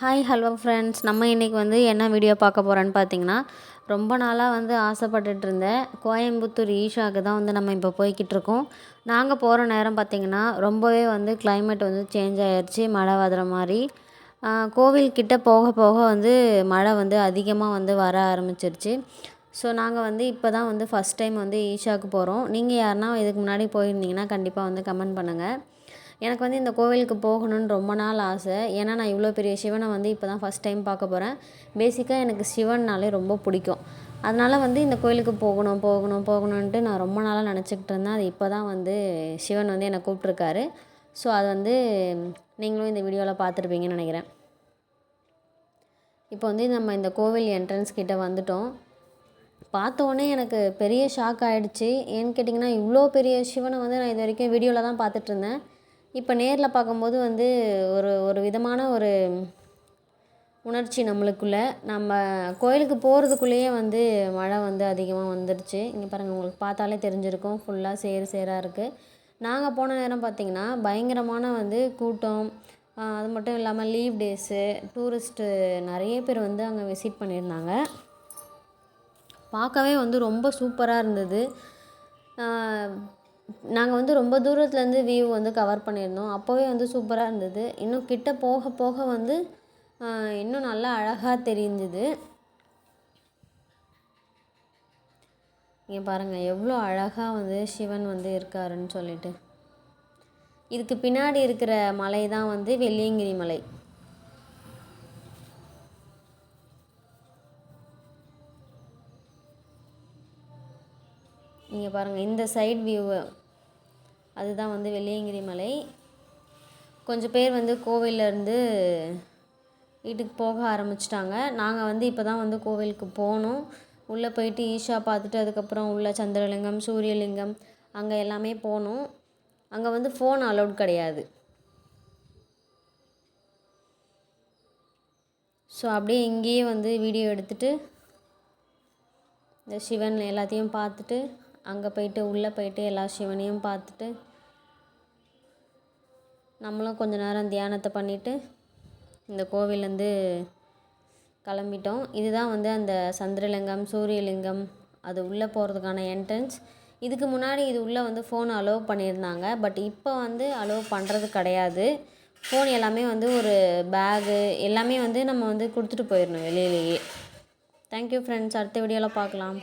Hi hello friends நம்ம இன்றைக்கி வந்து என்ன வீடியோ பார்க்க போகிறோன்னு பார்த்தீங்கன்னா ரொம்ப நாளாக வந்து ஆசைப்பட்டுட்டு இருந்தேன். கோயம்புத்தூர் ஈஷாவுக்கு தான் வந்து நம்ம இப்போ போய்கிட்டு இருக்கோம். நாங்கள் போகிற நேரம் பார்த்திங்கன்னா ரொம்பவே வந்து கிளைமேட் வந்து சேஞ்ச் ஆகிடுச்சி மழை வர்ற மாதிரி. கோவில்கிட்ட கோவில் கிட்ட போக போக வந்து மழை வந்து அதிகமாக வந்து வர ஆரம்பிச்சிருச்சு. ஸோ நாங்கள் வந்து இப்போ தான் வந்து ஃபஸ்ட் டைம் வந்து ஈஷாவுக்கு போகிறோம் நீங்கள் யாருன்னா இதுக்கு முன்னாடி போயிருந்தீங்கன்னா கண்டிப்பாக வந்து கமெண்ட் பண்ணுங்கள் எனக்கு வந்து இந்த கோவிலுக்கு போகணும்னு ரொம்ப நாள் ஆசை. ஏன்னா நான் இவ்வளோ பெரிய சிவனை வந்து இப்போ தான் ஃபஸ்ட் டைம் பார்க்க போகிறேன் பேசிக்காக எனக்கு சிவன்னாலே ரொம்ப பிடிக்கும். அதனால் வந்து இந்த கோயிலுக்கு போகணும் போகணும் போகணுன்ட்டு நான் ரொம்ப நாளாக நினச்சிக்கிட்டு இருந்தேன். அது இப்போ தான் வந்து சிவன் வந்து என்னை கூப்பிட்ருக்காரு ஸோ அது வந்து நீங்களும் இந்த வீடியோவில் பார்த்துருப்பீங்கன்னு நினைக்கிறேன். இப்போ வந்து நம்ம இந்த கோவில் என்ட்ரன்ஸ் கிட்டே வந்துட்டோம். பார்த்த உடனே எனக்கு பெரிய ஷாக் ஆகிடுச்சு ஏன்னு கேட்டிங்கன்னா இவ்வளோ பெரிய சிவனை வந்து நான் இது வரைக்கும் வீடியோவில் தான் பார்த்துட்டு இருந்தேன். இப்போ நேரில் பார்க்கும்போது வந்து ஒரு ஒரு விதமான ஒரு உணர்ச்சி நம்மளுக்குள்ளே. நம்ம கோயிலுக்கு போகிறதுக்குள்ளேயே வந்து மழை வந்து அதிகமாக வந்துடுச்சு இங்கே பாருங்கள் உங்களுக்கு பார்த்தாலே தெரிஞ்சிருக்கும். ஃபுல்லாக சேர் சேராக இருக்குது நாங்கள் போன நேரம் பார்த்திங்கன்னா பயங்கரமான வந்து கூட்டம் அது மட்டும் இல்லாமல் லீவ் டேஸு டூரிஸ்ட்டு நிறைய பேர் வந்து அங்கே விசிட் பண்ணியிருந்தாங்க. பார்க்கவே வந்து ரொம்ப சூப்பராக இருந்தது. நாங்கள் வந்து ரொம்ப தூரத்துலேருந்து வியூ வந்து கவர் பண்ணியிருந்தோம். அப்போவே வந்து சூப்பராக இருந்தது. இன்னும் கிட்ட போக போக வந்து இன்னும் நல்லா அழகாக தெரிஞ்சுது. இங்கே பாருங்கள் எவ்வளோ அழகாக வந்து சிவன் வந்து இருக்காருன்னு சொல்லிட்டு. இதுக்கு பின்னாடி இருக்கிற மலை தான் வந்து வெள்ளியங்கிரி மலை. இங்கே பாருங்கள் இந்த சைட் வியூவு அதுதான் வந்து வெள்ளியங்கிரி மலை. கொஞ்சம் பேர் வந்து கோவிலேருந்து வீட்டுக்கு போக ஆரம்பிச்சிட்டாங்க. நாங்கள் வந்து இப்போ தான் வந்து கோவிலுக்கு போனோம். உள்ளே போயிட்டு ஈஷா பார்த்துட்டு அதுக்கப்புறம் உள்ள சந்திரலிங்கம் சூரியலிங்கம் அங்கே எல்லாமே போனோம். அங்கே வந்து ஃபோன் அலௌட் கிடையாது. ஸோ அப்படியே இங்கேயே வந்து வீடியோ எடுத்துகிட்டு இந்த சிவன் எல்லாத்தையும் பார்த்துட்டு அங்கே போயிட்டு உள்ளே போயிட்டு எல்லா சிவனையும் பார்த்துட்டு நம்மளும் கொஞ்ச நேரம் தியானத்தை பண்ணிவிட்டு இந்த கோவிலேருந்து கிளம்பிட்டோம். இதுதான் வந்து அந்த சந்திரலிங்கம் சூரியலிங்கம் அது உள்ளே போகிறதுக்கான என்ட்ரன்ஸ் இதுக்கு முன்னாடி இது உள்ளே வந்து ஃபோன் அலோவ் பண்ணியிருந்தாங்க. பட் இப்போ வந்து அலோவ் பண்ணுறது கிடையாது. ஃபோன் எல்லாமே வந்து ஒரு பேகு எல்லாமே வந்து நம்ம வந்து கொடுத்துட்டு போயிடணும் வெளியிலேயே. தேங்க்யூ ஃப்ரெண்ட்ஸ் அடுத்த வீடியோவில் பார்க்கலாம்.